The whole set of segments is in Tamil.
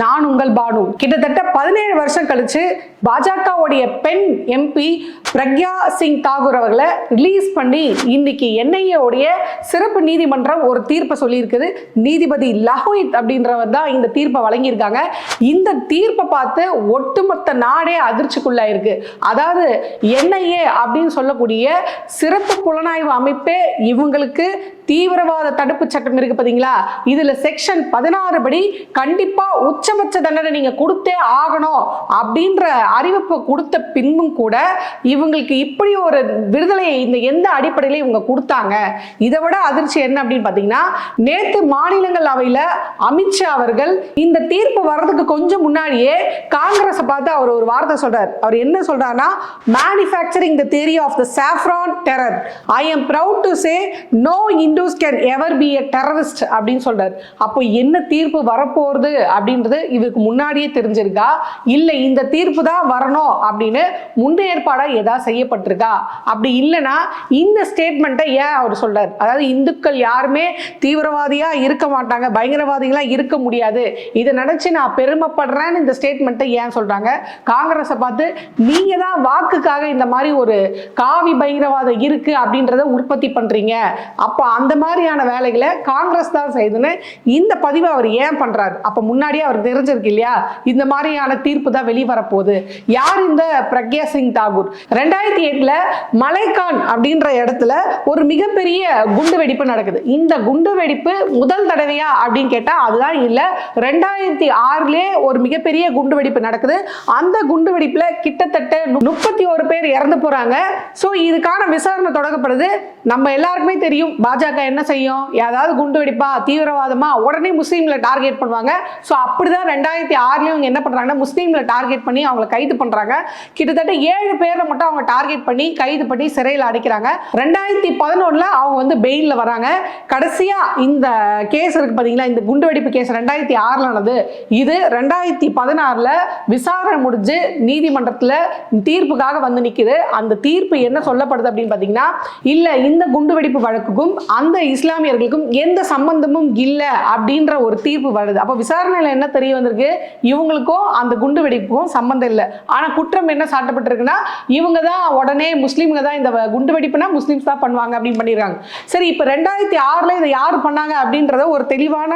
நான் உங்கள் பானு. கிட்டத்தட்ட பதினேழு வருஷம் கழிச்சு பாஜகவுடைய பெண் எம்பி பிரக்யா சிங் தாகூர் அவர்களை ரிலீஸ் பண்ணி இன்னைக்கு என்ஐஏவுடைய சிறப்பு நீதிமன்றம் ஒரு தீர்ப்பை சொல்லியிருக்குது. நீதிபதி லஹோயித் அப்படின்றவர் தான் இந்த தீர்ப்பை வழங்கியிருக்காங்க. இந்த தீர்ப்பை பார்த்து ஒட்டுமொத்த நாடே அதிர்ச்சிக்குள்ளாயிருக்கு. அதாவது என்ஐஏ அப்படின்னு சொல்லக்கூடிய சிறப்பு புலனாய்வு அமைப்பே இவங்களுக்கு தீவிரவாத தடுப்பு சட்டம் இருக்கு பாத்தீங்களா? இதுல செக்ஷன் பதினாறு படி கண்டிப்பா உச்சபட்ச தண்டனை நீங்க கொடுத்தே ஆகணும் அப்படின்ற அறிவிப்பு கொடுத்த பின்பும் கூட இவங்களுக்கு இப்படி ஒரு விடுதலையை இந்த எந்த அடிப்படையில இவங்க கொடுத்தாங்க இதை விட அதிர்ச்சி என்ன அப்படின்னு பாத்தீங்கன்னா நேத்து மாநிலங்களவையில் அமித்ஷா அவர்கள் இந்த தீர்ப்பு வர்றதுக்கு கொஞ்சம் முன்னாடியே காங்கிரஸை பார்த்து அவர் ஒரு வார்த்தை சொல்றார். அவர் என்ன சொல்றாருன்னா manufacturing the theory of the saffron terror I am proud to say no Hindus can ever be a terrorist அப்படின்னு சொல்றாரு. அப்போ என்ன தீர்ப்பு வரப்போகிறது அப்படின்றது இவருக்கு முன்னாடியே தெரிஞ்சிருக்கா? இல்லை இந்த தீர்ப்பு தான் வரணும் அப்படின்னு முன்னேற்பாடா ஏதாவது செய்யப்பட்டிருக்கா? அப்படி இல்லைன்னா இந்த ஸ்டேட்மெண்ட்டை ஏன் அவர் சொல்றாரு? அதாவது இந்துக்கள் யாருமே தீவிரவாதியா இருக்க மாட்டாங்க பயங்கரவாதிகளாக இருக்க முடியாது. இதை நினச்சி நான் பெருமைப்படுறேன்னு இந்த ஸ்டேட்மெண்ட்டை ஏன் சொல்றாங்க? காங்கிரஸை பார்த்து நீங்கள் தான் வாக்குக்காக இந்த மாதிரி ஒரு காவி பயங்கரவாதம் இருக்கு அப்படின்றத உற்பத்தி பண்றீங்க. அப்போ அந்த மாதிரியான வேலைகளை காங்கிரஸ் தான் செய்யுதுன்னு இந்த பதிவை அவர் ஏன் பண்ணுறாரு அப்ப முன்னாடியே அவருக்கு தெரிஞ்சிருக்கு இல்லையா? இந்த மாதிரியான தீர்ப்பு தான் வெளிவரப்போகுது யார் இந்த பிரக்யா சிங் தாகூர்? ரெண்டாயிரத்தி எட்டுல மலைக்கான் அப்படின்ற இடத்துல ஒரு மிகப்பெரிய குண்டு வெடிப்பு நடக்குது. இந்த குண்டு வெடிப்பு முதல் தடவையா அப்படின்னு கேட்டால் அதுதான் இல்ல. ரெண்டாயிரத்தி ஆறுலே ஒரு மிகப்பெரிய குண்டு வெடிப்பு நடக்குது. அந்த குண்டு வெடிப்புல கிட்டத்தட்ட முப்பத்தி ஒரு பேர் இறந்து போறாங்க. ஸோ இதுக்கான விசாரணை தொடங்கப்படுது. நம்ம எல்லாருக்குமே தெரியும் பாஜக என்ன செய்யும்? ஏதாவது குண்டு வெடிப்பா தீவிரவாதமா உடனே முஸ்லீம்ல டார்கெட் பண்ணுவாங்க. ஸோ அப்படிதான் ரெண்டாயிரத்தி ஆறுலயும் இவங்க என்ன பண்றாங்கன்னா முஸ்லீம்ல டார்கெட் பண்ணி அவங்கள கைது பண்றாங்க. கிட்டத்தட்ட ஏழு பேரை மட்டும் அவங்க டார்கெட் பண்ணி கைது பண்ணி சிறையில் அடைக்கிறாங்க. ரெண்டாயிரத்தி பதினொன்னுல அவங்க வந்து பெயிலில் வராங்க. கடைசியா இந்த கேஸ் இருக்கு பார்த்தீங்களா இந்த குண்டு வெடிப்பு கேஸ் ரெண்டாயிரத்தி ஆறுல நடந்தது இது ரெண்டாயிரத்தி பதினாறுல விசாரணை முடிஞ்சு நீதிமன்றத்தில் தீர்ப்புக்காக வந்து நிற்குது அந்த தீர்ப்பு என்ன சொல்லப்படுது அப்படின்னு பார்த்தீங்கன்னா இல்லை இந்த குண்டு வெடிப்பு வழக்குக்கும் அந்த இஸ்லாமியர்களுக்கும் எந்த சம்பந்தமும் இல்லை அப்படின்ற ஒரு தீர்ப்பு வருது. அப்போ விசாரணையில் என்ன தெரிய வந்திருக்கு. இவங்களுக்கும் அந்த குண்டு வெடிப்புக்கும் சம்பந்தம் இல்லை. ஆனால் குற்றம் என்ன சாட்டப்பட்டிருக்குன்னா இவங்க தான் உடனே முஸ்லீம்க தான் இந்த குண்டு வெடிப்புனா முஸ்லீம்ஸ் தான் பண்ணுவாங்க அப்படின்னு பண்ணிடுறாங்க சரி இப்போ ரெண்டாயிரத்தி ஆறுல இதை யார் பண்ணாங்க அப்படின்றத ஒரு தெளிவான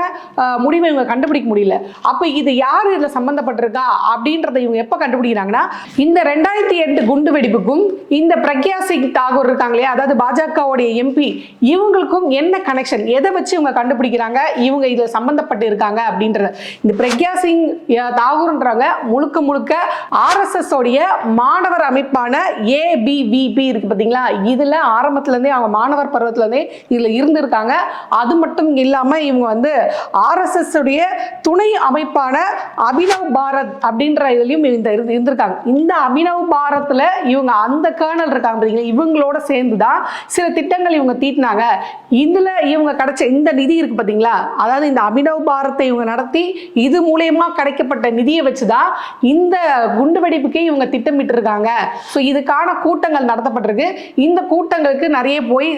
முடிவை இவங்க கண்டுபிடிக்க முடியல. அப்போ இது யார் இதில் சம்மந்தப்பட்டிருக்கா அப்படின்றத இவங்க எப்போ கண்டுபிடிக்கிறாங்கன்னா இந்த ரெண்டாயிரத்தி எட்டு குண்டு வெடிப்புக்கும் இந்த பிரக்யா சிங் தாகூர் இருக்காங்களே அதாவது பாஜகவுடைய எம்பி இவங்களுக்கும் என்ன கனெக்ஷன் எதை வச்சு இவங்க கண்டுபிடிக்கிறாங்க? இவங்க இதில் சம்மந்தப்பட்டு இருக்காங்க அப்படின்றத. இந்த பிரக்யா சிங் தாகூர்ன்றாங்க. முழுக்க முழுக்க ஆர்எஸ்எஸ் உடைய மாணவர் அமைப்பான ஏபிவிபி இருக்கு பார்த்தீங்களா இதில் ஆரம்பத்துலேருந்தே அவங்க மாணவர் பருவத்துலேருந்தே இதில் இருந்திருக்காங்க. அது மட்டும் இல்லாமல் இவங்க வந்து ஆர்எஸ்எஸ் உடைய துணை அமைப்பான அபினவ் பாரத் அப்படின்ற இதுலையும் இந்த இருந்து- இருந்திருக்காங்க. இந்த அபினவ் பாரத்தில் இவங்க அந்த கேர்னல் இருக்காங்க பார்த்தீங்களா இவங்களோட சேர்ந்து தான் சில திட்டங்கள் இவங்க தீட்டினாங்க. இதில் இவங்க கிடைச்ச இந்த நிதி இருக்கு பார்த்தீங்களா அதாவது இந்த அபினவ் பாரத்தை இவங்க நடத்தி இது மூலயமா கிடைக்கப்பட்ட நிதியை வச்சு தான் இந்த குண்டு வெடிப்புக்கே இவங்க திட்டமிட்டு இருக்காங்க ஸோ இதுக்கான கூட்டங்கள் நடத்தப்பட்டிருக்கு. இந்த கூட்டங்களுக்கு நிறைய போய்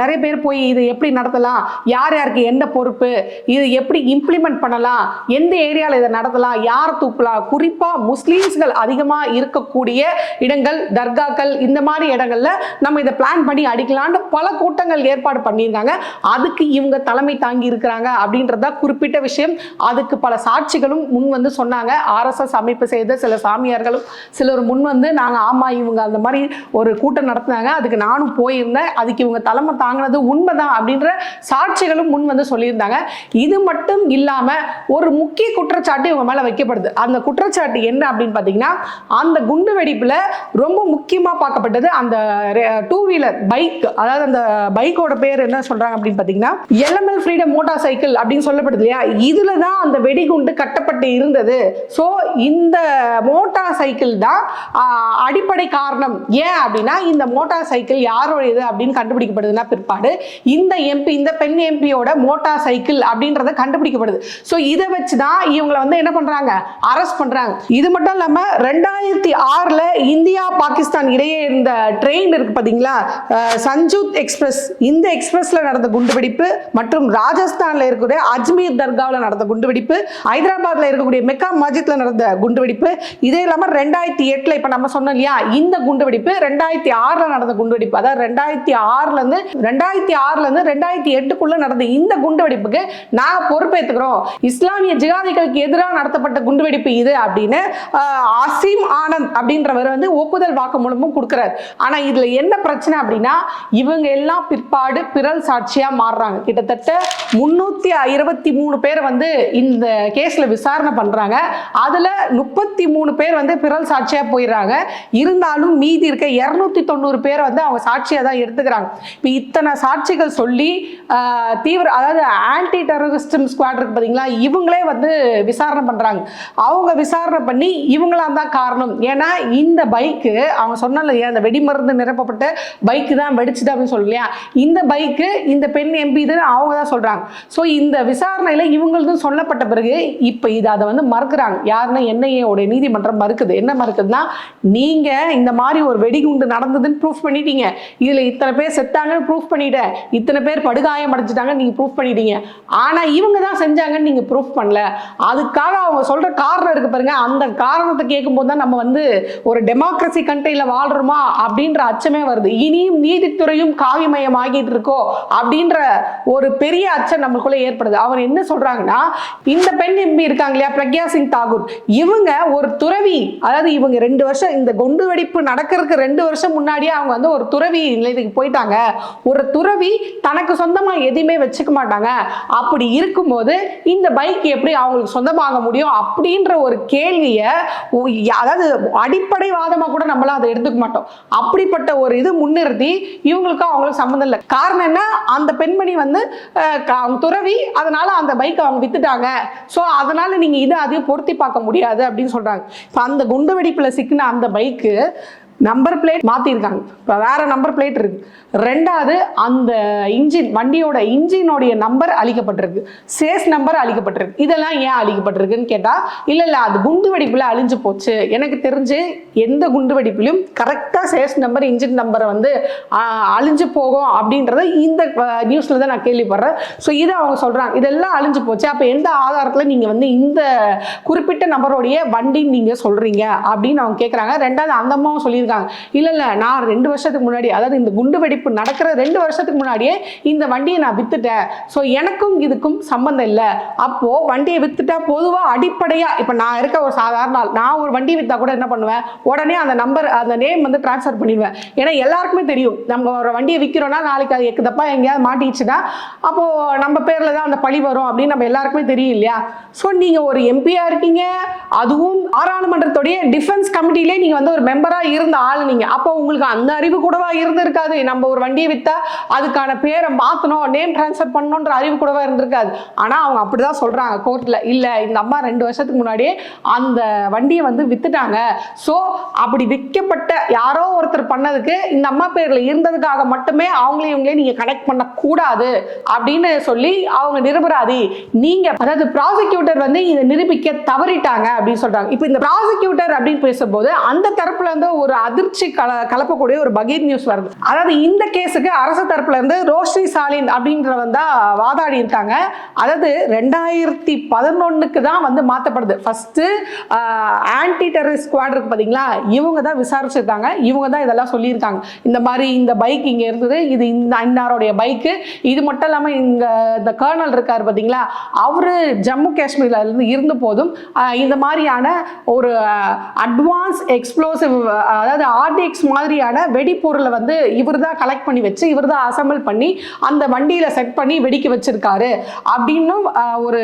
நிறைய பேர் போய் இது எப்படி நடத்தலாம்? யார் யாருக்கு என்ன பொறுப்பு? இது எப்படி இம்ப்ளிமெண்ட் பண்ணலாம்? எந்த ஏரியாவில் இதை நடத்தலாம்? யார் தூக்கலாம்? குறிப்பாக முஸ்லீம்ஸ்கள் அதிகமாக இருக்கக்கூடிய இடங்கள் தர்காக்கள் இந்த மாதிரி இடங்கள்ல நம்ம இதை பிளான் பண்ணி அடிக்கலாம்னு பல கூட்டங்கள் ஏற்பாடு பண்ணியிருக்காங்க. அதுக்கு இவங்க தலைமை தாங்கி இருக்கிறாங்க அப்படின்றதா குறிப்பிட்ட விஷயம். அதுக்கு பல சாட்சிகளும் முன் வந்து சொன்னாங்க. ஆர்எஸ்எஸ் அமைப்பு செய்த சில சாமியார்களும் சிலர் முன் வந்து நாங்கள் ஆமா இவங்க அந்த மாதிரி ஒரு கூட்டம் நடத்தினாங்க. அதுக்கு நானும் போயிருந்தேன். அதுக்கு இவங்க தலைமை தாங்கினது உண்மைதான் அப்படின்ற சாட்சிகளும் முன் வந்து சொல்லியிருந்தாங்க. இது மட்டும் இல்லாமல் ஒரு முக்கிய குற்றச்சாட்டு இவங்க மேலே வைக்கப்படுது. அந்த குற்றச்சாட்டு என்ன அப்படின்னு பார்த்தீங்கன்னா அந்த குண்டு வெடிப்பில் ரொம்ப முக்கியமாக பார்க்கப்பட்டது அந்த டூ வீலர் பைக் அதாவது அந்த பைக்கோட பேர் என்ன சொல்கிறாங்க அப்படின்னு பார்த்தீங்கன்னா எல்எம்எல் ஃப்ரீடம் மோட்டார் சைக்கிள் அப்படின்னு சொல்லப்படுது இல்லையா? இதில் தான் அந்த வெடிகுண்டு கட்டப்பட்டு இருந்தது. ஸோ இந்த மோட்டார் சைக்கிள் தான் அடிப்படை காரணம். ஏன் அப்படின்னா இந்த மோட்டார் சைக்கிள் யாரோடையது அப்படின்னு கண்டுபிடிக்கப்படுதுன்னா பிற்பாடு இந்த எம்பி இந்த பெண் எம்பியோட மோட்டார் சைக்கிள் அப்படின்றத கண்டுபிடிக்கப்படுது. ஸோ இதை வச்சு தான் இவங்களை வந்து என்ன பண்றாங்க? அரெஸ்ட் பண்றாங்க. இது மட்டும் இல்லாமல் ரெண்டாயிரத்தி ஆறில் இந்தியா பாகிஸ்தான் இடையே இருந்த ட்ரெயின் இருக்கு பாத்தீங்களா? சஞ்சுத் எக்ஸ்பிரஸ். இந்த எக்ஸ்பிரஸில் நடந்த குண்டுவெடிப்பு மற்றும் ராஜஸ்தானில் இருக்கக்கூடிய அஜ்மீர் தர்காவில் நடந்த குண்டுவெடிப்பு ஹைதராபாத்தில் இருக்கக்கூடிய மெக்கா மஸ்ஜித்ல நடந்த குண்டுவெடிப்பு. இதே இல்லாம ரெண்டாயிரத்தி எட்டுல இப்ப நம்ம சொன்னோம் இல்லையா இந்த குண்டுவெடிப்பு ரெண்டாயிரத்தி ஆறுல நடந்த குண்டுவெடிப்பு. அதாவது ரெண்டாயிரத்தி ஆறுல இருந்து ரெண்டாயிரத்தி ஆறுல இருந்து ரெண்டாயிரத்தி எட்டுக்குள்ள நடந்த இந்த குண்டுவெடிப்புக்கு நாங்கள் பொறுப்பேற்றுக்கிறோம் இஸ்லாமிய ஜிகாதிகளுக்கு எதிராக நடத்தப்பட்ட குண்டுவெடிப்பு இது அப்படின்னு அசீம் ஆனந்த் அப்படின்றவர் வந்து ஒப்புதல் வாக்கு மூலமும் கொடுக்குறார். ஆனா இதுல என்ன பிரச்சனை அப்படின்னா இவங்க எல்லாம் பிற்பாடு பிறல் சாட்சியா மாறுறாங்க. கிட்டத்தட்ட முன்னூத்தி இருபத்தி மூணு பேர் வந்து இந்த கேஸில் விசாரணை பண்றாங்க. அதுல முப்பத்தி மூணு பேர் வந்து பிறல் சாட்சியாக போயிடுறாங்க. இருந்தாலும் மீதி இருக்க இரநூத்தி தொண்ணூறு பேர் வந்து அவங்க சாட்சியாக தான் எடுத்துக்கிறாங்க. இப்போ இத்தனை சாட்சிகள் சொல்லி தீவிர அதாவது ஆன்டி டெரரிஸ்டம் ஸ்குவாட் இருக்கு பார்த்தீங்களா இவங்களே வந்து விசாரணை பண்றாங்க. அவங்க விசாரணை பண்ணி இவங்களாம் தான் காரணம். ஏன்னா இந்த பைக்கு அவங்க சொன்னல இல்லையா வெடிமருந்து நிரப்பப்பட்ட பைக்கு தான் வெடிச்சுது அப்படின்னு சொல்லலையா இந்த பைக்கு இந்த பெண் எம்பி இதுன்னு அவங்க தான் சொல்றாங்க. ஸோ இந்த விசாரணையில இவங்களுக்கும் சொல்லப்பட்ட பிறகு இப்போ இது அதை வந்து மறுக்கிறாங்க. யாருன்னா என்ஐஏ நீதிமன்றம் மறுக்குது. என்ன மறுக்குதுன்னா நீங்கள் இந்த மாதிரி ஒரு வெடிகுண்டு நடந்ததுன்னு ப்ரூஃப் பண்ணிட்டீங்க. இதில் இத்தனை பேர் செத்தாங்கன்னு ப்ரூஃப் பண்ணிட்டேன் இத்தனை பேர் படுகாயம் அடைஞ்சிட்டாங்கன்னு நீங்கள் ப்ரூஃப் பண்ணிட்டீங்க. ஆனால் இவங்க தான் செஞ்சாங்கன்னு நீங்கள் ப்ரூஃப் பண்ணல. அதுக்காக அவங்க சொல்கிற காரணம் இருக்கு பாருங்க. அந்த காரணத்தை கேட்கும்போது தான் நம்ம வந்து ஒரு டெமோக்ரஸி கண்ட்ரியில் வாழ்கிறோமா அப்படின்ற அச்சமே வருது. இனியும் நீதித்துறையும் காவிமயம் ஆகிட்டு இருக்கோ அப்படின்ற ஒரு பெரிய அச்சம் நம்மளுக்குள்ளே ஏற்படுது. அவர் என்ன சொல்கிறாங்கன்னா இந்த பெண் எம்பி இருக்காங்க இல்லையா? பிரக்யா சிங் தாகூர். இவங்க ஒரு துறவி அதாவது இவங்க ரெண்டு வருஷம் இந்த குண்டு வெடிப்பு நடக்கிறதுக்கு ரெண்டு வருஷம் முன்னாடியே அவங்க வந்து ஒரு துறவி நிலையத்துக்கு போயிட்டாங்க. ஒரு துறவி தனக்கு சொந்தமா எதையுமே வச்சுக்க மாட்டாங்க. அப்படி இருக்கும்போது இந்த பைக் எப்படி அவங்களுக்கு சொந்தமாக முடியும் அப்படின்ற ஒரு கேள்வியை அதாவது அடிப்படைவாதமாக கூட நம்மளாம் அதை எடுத்துக்க மாட்டோம். அப்படிப்பட்ட ஒரு இது முன்னிறுத்தி இவங்களுக்கும் அவங்களுக்கு சம்மந்தம் இல்லை. காரணம் என்ன? அந்த பெண்மணி வந்து அவங்க துறவி அதனால அந்த பைக்கை அவங்க வித்துட்டாங்க. ஸோ அதனால் நீங்கள் இதை அதையும் பொருத்தி பார்க்க முடியாது அப்படின்னு சொல்கிறாங்க இப்போ அந்த குண்டு வெடிப்பில் சிக்கின அந்த பைக்கு நம்பர் பிளேட் மாற்றிருக்காங்க இப்போ வேறு நம்பர் பிளேட் இருக்கு. ரெண்டாவது அந்த இன்ஜின் வண்டியோட இன்ஜினோடைய நம்பர் அழிக்கப்பட்டிருக்கு. சேஸ் நம்பர் அழிக்கப்பட்டிருக்கு. இதெல்லாம் ஏன் அழிக்கப்பட்டிருக்குன்னு கேட்டால் இல்லை இல்லை அது குண்டு வெடிப்பில் அழிஞ்சு போச்சு. எனக்கு தெரிஞ்சு எந்த குண்டு வெடிப்பிலும் கரெக்டாக சேஸ் நம்பர் இன்ஜின் நம்பரை வந்து அழிஞ்சு போகும் அப்படின்றத இந்த நியூஸில் தான் நான் கேள்விப்படுறேன். ஸோ இதை அவங்க சொல்கிறாங்க இதெல்லாம் அழிஞ்சு போச்சு. அப்போ எந்த ஆதாரத்தில் நீங்கள் வந்து இந்த குறிப்பிட்ட நபருடைய வண்டின்னு நீங்கள் சொல்கிறீங்க அப்படின்னு அவங்க கேட்குறாங்க ரெண்டாவது அந்த அம்மாவும் சொல்லியிருக்காங்க. இல்லை இல்லை நான் ரெண்டு வருஷத்துக்கு முன்னாடி அதாவது இந்த குண்டு வெடிப்பு நடக்கிற ரெண்டு வருஷத்துக்கு முன்னாடியே இந்த வண்டியை நான் வித்துட்டேன். ஸோ எனக்கும் இதுக்கும் சம்மந்தம் இல்லை. அப்போது வண்டியை வித்துட்டா பொதுவாக அடிப்படையாக இப்போ நான் இருக்க ஒரு சாதாரண ஆள் நான் ஒரு வண்டி வித்தா கூட என்ன பண்ணுவேன்? உடனே அந்த நம்பர் அந்த நேம் வந்து ட்ரான்ஸ்ஃபர் பண்ணிடுவேன். ஏன்னா எல்லாருக்குமே தெரியும். நம்ம ஒரு வண்டியை விற்கிறோம்னா நாளைக்கு அது எக்குதப்பா எங்கேயாவது மாட்டிச்சுன்னா அப்போது நம்ம பேரில் தான் அந்த பழி வரும் அப்படின்னு நம்ம எல்லாருக்குமே தெரியும் இல்லையா? ஸோ நீங்கள் ஒரு எம்பியாக இருக்கீங்க. அதுவும் பாராளுமன்றத்துடைய டிஃபென்ஸ் கமிட்டிலே நீங்கள் வந்து ஒரு மெம்பராக இருந்த ஆள் நீங்க அப்போ உங்களுக்கு அந்த அறிவு கூடவா இருந்திருக்காது? நம்ம ஒரு வண்டியை வித்தா அதுக்கான பேரை மாத்தணும் நேம் ட்ரான்ஸ்ஃபர் பண்ணணுன்ற அறிவு கூடவா இருந்திருக்காது. ஆனா அவங்க அப்படிதான் சொல்றாங்க கோர்ட்ல. இல்ல இந்த அம்மா ரெண்டு வருஷத்துக்கு முன்னாடியே அந்த வண்டியை வந்து வித்துட்டாங்க. ஸோ அப்படி விற்கப்பட்ட யாரோ ஒருத்தர் பண்ணதுக்கு இந்த அம்மா பேர்ல இருந்ததுக்காக மட்டுமே அவங்களே இவங்களே நீங்க கனெக்ட் பண்ணக்கூடாது அப்படின்னு சொல்லி அவங்க நிரபராதி. நீங்க அதாவது ப்ராசிக்யூட்டர் வந்து இதை நிரூபிக்க தவறிட்டாங்க அப்படின்னு சொல்றாங்க. இப்போ இந்த ப்ராசிக்யூட்டர் அப்படின்னு பேசும்போது அந்த தரப்புல இருந்து ஒரு அதிர்ச்சி கல கலப்பக்கூடிய ஒரு பகீர் நியூஸ் வருது. அதாவது இந்த கேஸுக்கு அரசு தரப்புல இருந்து ரோஷினி சாலின் அப்படின்றவன் தான் வாதாடி இருக்காங்க. அதாவது ரெண்டாயிரத்தி பதினொன்னுக்கு தான் வந்து மாற்றப்படுது ஃபர்ஸ்ட் ஆன்டி டெரரிஸ்ட் ஸ்குவாட் இருக்கு பார்த்தீங்களா இவங்க தான் விசாரிச்சிருக்காங்க. இவங்க தான் இதெல்லாம் சொல்லியிருக்காங்க. இந்த மாதிரி இந்த பைக் இங்கே இருந்தது இது இந்த இன்னாருடைய பைக்கு. இது மட்டும் இல்லாமல் இங்கே இந்த கர்னல் இருக்கார் பார்த்தீங்களா அவர் ஜம்மு காஷ்மீரில் இருந்து இருந்த போதும் இந்த மாதிரியான ஒரு அட்வான்ஸ் எக்ஸ்ப்ளோசிவ் அதாவது ஆர்டிஎக்ஸ் மாதிரியான வெடிப்பொருளை வந்து இவர் தான் கலெக்ட் பண்ணி வச்சு இவர் தான் அசம்பிள் பண்ணி அந்த வண்டியில் செட் பண்ணி வெடிக்க வச்சிருக்காரு அப்படின்னும் ஒரு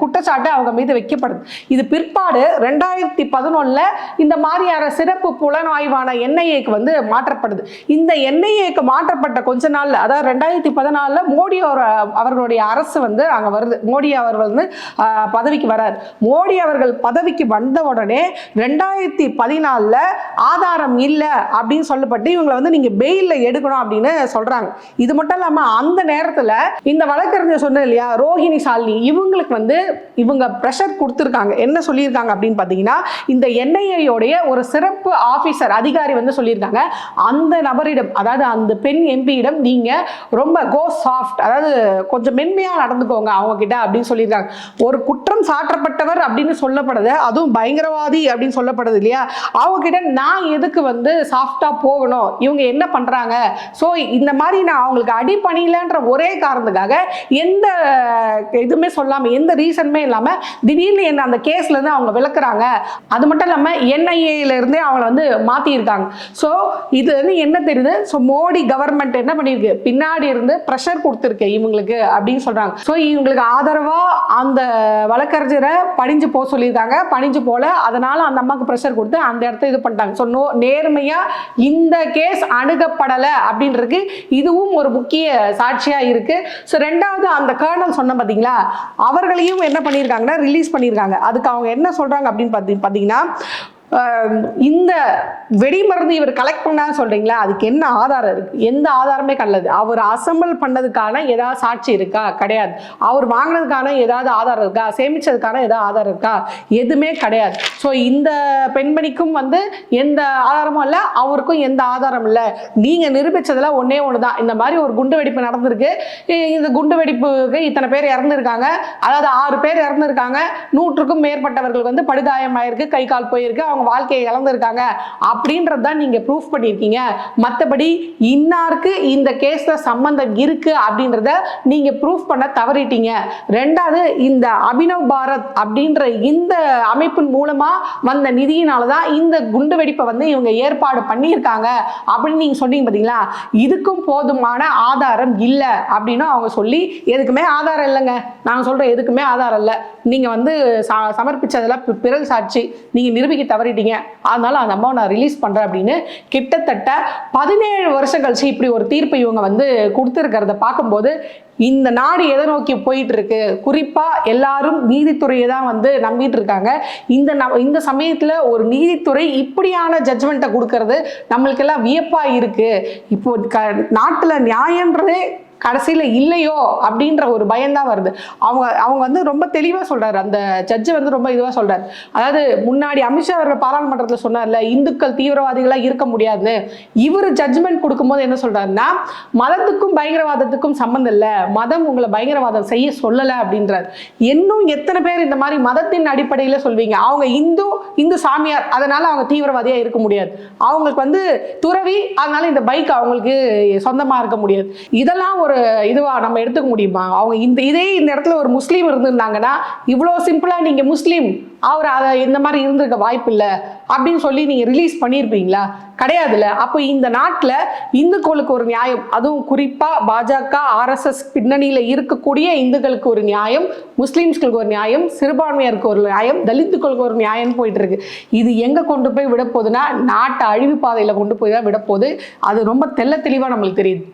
குற்றச்சாட்டு அவங்க மீது வைக்கப்படுது. இது பிற்பாடு ரெண்டாயிரத்தி பதினொன்றில் இந்த மாதிரியான சிறப்பு புலனாய்வான என்ஐஏக்கு வந்து மாற்றப்படுது. இந்த என்ஐஏக்கு மாற்றப்பட்ட கொஞ்ச நாள் அதாவது ரெண்டாயிரத்தி பதினாலில் மோடி அவர் அவர்களுடைய அரசு வந்து அங்கே வருது. மோடி அவர் வந்து பதவிக்கு வரார். மோடி அவர்கள் பதவிக்கு வந்த உடனே ரெண்டாயிரத்தி பதினாலில் ஆதாரம் ஆதாரம் இல்லை அப்படின்னு சொல்லப்பட்டு இவங்களை வந்து நீங்க பெயில்ல எடுக்கணும் அப்படின்னு சொல்றாங்க. இது மட்டும் இல்லாம அந்த நேரத்துல இந்த வழக்கறிஞர் சொன்னேன் இல்லையா ரோஹிணி சாலினி இவங்களுக்கு வந்து இவங்க ப்ரெஷர் கொடுத்துருக்காங்க. என்ன சொல்லியிருக்காங்க அப்படின்னு பார்த்தீங்கன்னா இந்த என்ஐஏயோடைய ஒரு சிறப்பு ஆஃபீஸர் அதிகாரி வந்து சொல்லியிருக்காங்க. அந்த நபரிடம் அதாவது அந்த பெண் எம்பியிடம் நீங்க ரொம்ப கோ சாஃப்ட் அதாவது கொஞ்சம் மென்மையாக நடந்துக்கோங்க அவங்க கிட்ட அப்படின்னு சொல்லியிருக்காங்க. ஒரு குற்றம் சாற்றப்பட்டவர் அப்படின்னு சொல்லப்படுது அதுவும் பயங்கரவாதி அப்படின்னு சொல்லப்படுது இல்லையா? அவங்க கிட்ட நான் எதுக்கு வந்து சாஃப்டாக போகணும். இவங்க என்ன பண்ணுறாங்க ஸோ இந்த மாதிரி நான் அவங்களுக்கு அடி பண்ணிலன்ற ஒரே காரணத்துக்காக எந்த இதுவுமே சொல்லாமல் எந்த ரீசனுமே இல்லாமல் திடீர்னு என்ன அந்த கேஸ்லேருந்து அவங்க விளக்குறாங்க. அது மட்டும் இல்லாமல் என்ஐஏலேருந்தே அவங்கள வந்து மாற்றியிருக்காங்க ஸோ இது வந்து என்ன தெரியுது? ஸோ மோடி கவர்மெண்ட் என்ன பண்ணியிருக்கு? பின்னாடி இருந்து ப்ரெஷர் கொடுத்துருக்கு இவங்களுக்கு அப்படின்னு சொல்கிறாங்க ஸோ இவங்களுக்கு ஆதரவாக அந்த வழக்கறிஞரை பணிஞ்சு போக சொல்லியிருக்காங்க. பணிஞ்சு போல. அதனால் அந்த அம்மாவுக்கு ப்ரெஷர் கொடுத்து அந்த இடத்த இது பண்ணிட்டாங்க. ஸோ நோ நேர்மையா இந்த கேஸ் அணுகப்படலை அப்படின்றதுக்கு இதுவும் ஒரு முக்கிய சாட்சியா இருக்கு. ஸோ ரெண்டாவது அந்த கர்னல் சொன்ன பார்த்தீங்களா அவர்களையும் என்ன பண்ணியிருக்காங்கன்னா ரிலீஸ் பண்ணியிருக்காங்க அதுக்கு அவங்க என்ன சொல்றாங்க அப்படின்னு பார்த்தி பார்த்தீங்கன்னா இந்த இந்த வெடிமருந்து இவர் கலெக்ட் பண்ணான்னு சொல்கிறீங்களா அதுக்கு என்ன ஆதாரம் இருக்குது எந்த ஆதாரமே கல்லது அவர் அசம்பிள் பண்ணதுக்கான ஏதாவது சாட்சி இருக்கா? கிடையாது. அவர் வாங்கினதுக்கான ஏதாவது ஆதாரம் இருக்கா? சேமித்ததுக்கான ஏதாவது ஆதாரம் இருக்கா? எதுவுமே கிடையாது. ஸோ இந்த பெண்மணிக்கும் வந்து எந்த ஆதாரமும் இல்லை அவருக்கும் எந்த ஆதாரம் இல்லை. நீங்கள் நிரூபித்ததில் ஒன்றே ஒன்று தான் இந்த மாதிரி ஒரு குண்டு வெடிப்பு நடந்திருக்கு. இந்த குண்டு வெடிப்புக்கு இத்தனை பேர் இறந்துருக்காங்க. அதாவது ஆறு பேர் இறந்துருக்காங்க. நூற்றுக்கும் மேற்பட்டவர்கள் வந்து படுகாயமாயிருக்கு. கை கால் போயிருக்கு. அவங்க வாழ்க்கையை இழந்திருக்காங்க அப்படின்றது தான் நீங்க ப்ரூஃப் பண்ணியிருக்கீங்க. மற்றபடி இன்னாருக்கு இந்த கேஸில் சம்பந்தம் இருக்கு அப்படின்றத நீங்க ப்ரூஃப் பண்ண தவறிட்டீங்க. ரெண்டாவது இந்த அபினவ் பாரத் அப்படின்ற இந்த அமைப்பின் மூலமா வந்த நிதியினால தான் இந்த குண்டு வெடிப்பை வந்து இவங்க ஏற்பாடு பண்ணியிருக்காங்க அப்படின்னு நீங்க சொன்னீங்க பார்த்தீங்களா இதுக்கும் போதுமான ஆதாரம் இல்லை அப்படின்னு அவங்க சொல்லி எதுக்குமே ஆதாரம் இல்லைங்க. நாங்கள் சொல்கிற எதுக்குமே ஆதாரம் இல்லை. நீங்கள் வந்து ச- பிறகு சாட்சி. நீங்க நிரூபிக்க தவறி தவறிட்டீங்க அதனால அந்த அம்மாவை நான் ரிலீஸ் பண்றேன் அப்படின்னு கிட்டத்தட்ட பதினேழு வருஷம் கழிச்சு இப்படி ஒரு தீர்ப்பு இவங்க வந்து கொடுத்துருக்கிறத பார்க்கும்போது இந்த நாடு எதை நோக்கி போயிட்டு இருக்கு குறிப்பா எல்லாரும் நீதித்துறையை தான் வந்து நம்பிட்டு இருக்காங்க. இந்த ந- இந்த சமயத்துல ஒரு நீதித்துறை இப்படியான ஜட்ஜ்மெண்ட்டை கொடுக்கறது நம்மளுக்கெல்லாம் வியப்பா இருக்கு. இப்போ க நாட்டுல நியாயன்றதே கடைசியில் இல்லையோ அப்படின்ற ஒரு பயம்தான் வருது. அவங்க அவங்க வந்து ரொம்ப தெளிவாக சொல்கிறாரு அந்த ஜட்ஜு வந்து ரொம்ப இதுவாக சொல்கிறார் அதாவது முன்னாடி அமித்ஷா அவர்கள் பாராளுமன்றத்தில் சொன்னார்ல இந்துக்கள் தீவிரவாதிகளாக இருக்க முடியாதுன்னு. இவர் ஜட்ஜ்மெண்ட் கொடுக்கும்போது என்ன சொல்கிறாருன்னா மதத்துக்கும் பயங்கரவாதத்துக்கும் சம்மந்தம் இல்லை. மதம் உங்களை பயங்கரவாதம் செய்ய சொல்லலை அப்படின்றார். இன்னும் எத்தனை பேர் இந்த மாதிரி மதத்தின் அடிப்படையில் சொல்வீங்க? அவங்க இந்து இந்து சாமியார். அதனால் அவங்க தீவிரவாதியாக இருக்க முடியாது. அவங்களுக்கு வந்து துறவி அதனால இந்த பைக் அவங்களுக்கு சொந்தமாக இருக்க முடியாது. இதெல்லாம் ஒரு ஒரு இதுவா நம்ம எடுத்துக்க முடியுமா? அவங்க இந்த இதே இந்த இடத்துல ஒரு முஸ்லீம் இருந்திருந்தாங்கன்னா இவ்வளோ சிம்பிளாக நீங்கள் முஸ்லீம் அவர் அதை இந்த மாதிரி இருந்திருக்க வாய்ப்பு இல்லை அப்படின்னு சொல்லி நீங்கள் ரிலீஸ் பண்ணியிருப்பீங்களா கிடையாதுல்ல. அப்போ இந்த நாட்டில் இந்துக்களுக்கு ஒரு நியாயம் அதுவும் குறிப்பாக பாஜக ஆர்எஸ்எஸ் பின்னணியில் இருக்கக்கூடிய இந்துக்களுக்கு ஒரு நியாயம் முஸ்லீம்ஸ்களுக்கு ஒரு நியாயம் சிறுபான்மையருக்கு ஒரு நியாயம் தலித்துக்களுக்கு ஒரு நியாயம் போயிட்டு இருக்கு இது எங்கே கொண்டு போய் விட போகுதுன்னா நாட்டை அழிவு பாதையில் கொண்டு போய் தான் விட போகுது அது ரொம்ப தெல்ல தெளிவாக நம்மளுக்கு தெரியுது.